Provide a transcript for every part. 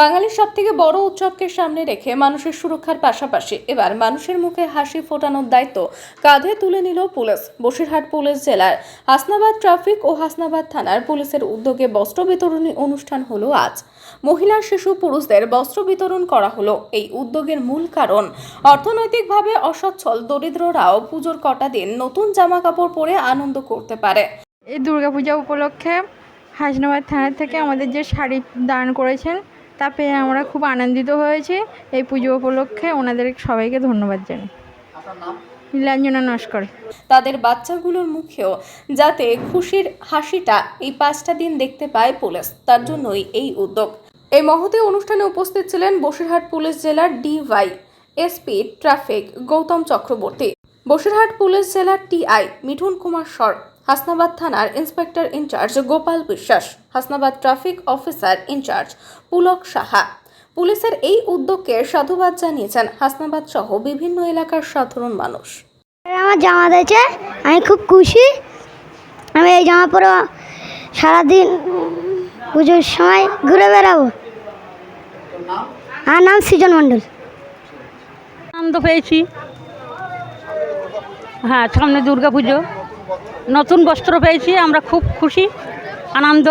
বাঙালির সব থেকে বড় উৎসবকে সামনে রেখে মানুষের সুরক্ষার পাশাপাশি এবার মানুষের মুখে হাসি ফোটানোর দায়িত্ব কাঁধে তুলে নিল পুলিশ। বসিরহাট পুলিশ জেলার হাসনাবাদ ট্রাফিক ও হাসনাবাদ থানার পুলিশের উদ্যোগে বস্ত্র বিতরণী অনুষ্ঠান হলো আজ। মহিলা, শিশু, পুরুষদের বস্ত্র বিতরণ করা হলো। এই উদ্যোগের মূল কারণ, অর্থনৈতিকভাবে অসচ্ছল দরিদ্ররাও পুজোর কটা দিন নতুন জামা কাপড় পরে আনন্দ করতে পারে। এই দুর্গাপূজা উপলক্ষে হাসনাবাদ থানা থেকে আমাদের যে শাড়ি দান করেছেন তা পেয়ে আমরা খুব আনন্দিত হয়েছি এই পুজো উপলক্ষে। ওনাদের সবাইকে ধন্যবাদ জানাই। নীলাঞ্জনা নস্কর। তাদের বাচ্চাগুলোর মুখেও যাতে খুশির হাসিটা এই পাঁচটা দিন দেখতে পায় পুলিশ তার জন্যই এই উদ্যোগ। এই মহতী অনুষ্ঠানে উপস্থিত ছিলেন বসিরহাট পুলিশ জেলার DY SP traffic Gautam Chakraborty Basirhat police জেলার টিআই মিঠুন কুমার সর হাসনাবাদ থানার inspector in charge Gopal Biswas Hasnabad traffic officer in charge Pulak Saha. পুলিশের এই উদ্যোগকে সাধুবাদ জানিয়েছেন হাসনাবাদ সহ বিভিন্ন এলাকার সাধারণ মানুষ। আমার জামা দিয়েছে আমি খুব খুশি। আমি এই জামা পরে সারাদিন পুজোর সময় ঘুরে বেড়াবো। আমার নাম সৃজন মণ্ডল। আনন্দ পেয়েছি। হ্যাঁ সামনে দুর্গা পুজো। নতুন বস্ত্র পেয়েছি, আমরা খুব খুশি, আনন্দ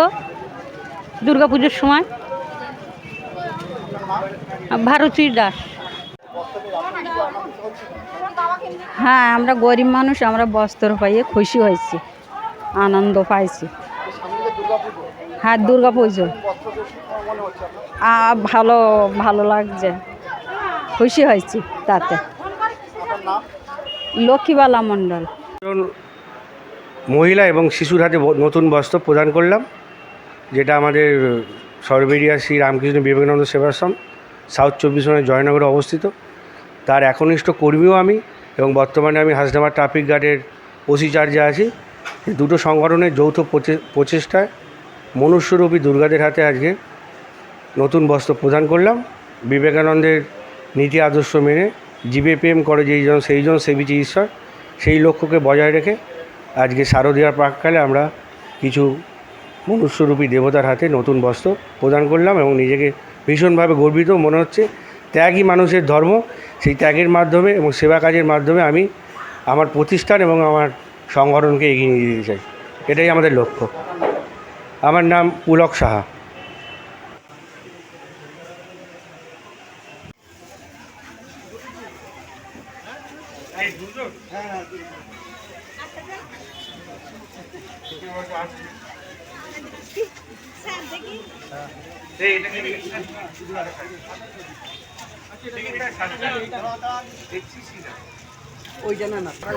পুজোর সময়। ভারতী দাস। হ্যাঁ আমরা গরিব মানুষ, আমরা বস্ত্র পাইয়ে খুশি হয়েছি, আনন্দ পাইছি। হ্যাঁ দুর্গা পুজো ভালো ভালো লাগছে। খুশি হয়েছি তাতে। লক্ষ্মীবালা মণ্ডল। মহিলা এবং শিশুর হাতে নতুন বস্ত্র প্রদান করলাম, যেটা আমাদের সরবেরিয়া শ্রী রামকৃষ্ণ বিবেকানন্দ সেবাশ্রম, সাউথ চব্বিশ পরগনার জয়নগরে অবস্থিত। তার একনিষ্ঠ কর্মীও আমি এবং বর্তমানে আমি হাসনাবাদ ট্রাফিক গার্ডের ওসি চার্জে আছি। দুটো সংগঠনের যৌথ প্রচে- প্রচেষ্টায় মনুষ্যরূপী দুর্গাদের হাতে আজকে নতুন বস্ত্র প্রদান করলাম। বিবেকানন্দের নীতি আদর্শ মেনে, জীবে প্রেম করে যেইজন সেইজন সেবিছে ঈশ্বর সেই লক্ষ্যকে বজায় রেখে আজকে শারদীয়ার প্রাককালে আমরা কিছু মনুষ্যরূপী দেবতার হাতে নতুন বস্ত্র প্রদান করলাম এবং নিজেকে ভীষণভাবে গর্বিত মনে হচ্ছে। ত্যাগই মানুষের ধর্ম। সেই ত্যাগের মাধ্যমে এবং সেবা কাজের মাধ্যমে আমি আমার প্রতিষ্ঠান এবং আমার সংগঠনকে এগিয়ে নিয়ে যেতে চাই। এটাই আমাদের লক্ষ্য। আমার নাম পুলক সাহা। ওই জানা না প্রায়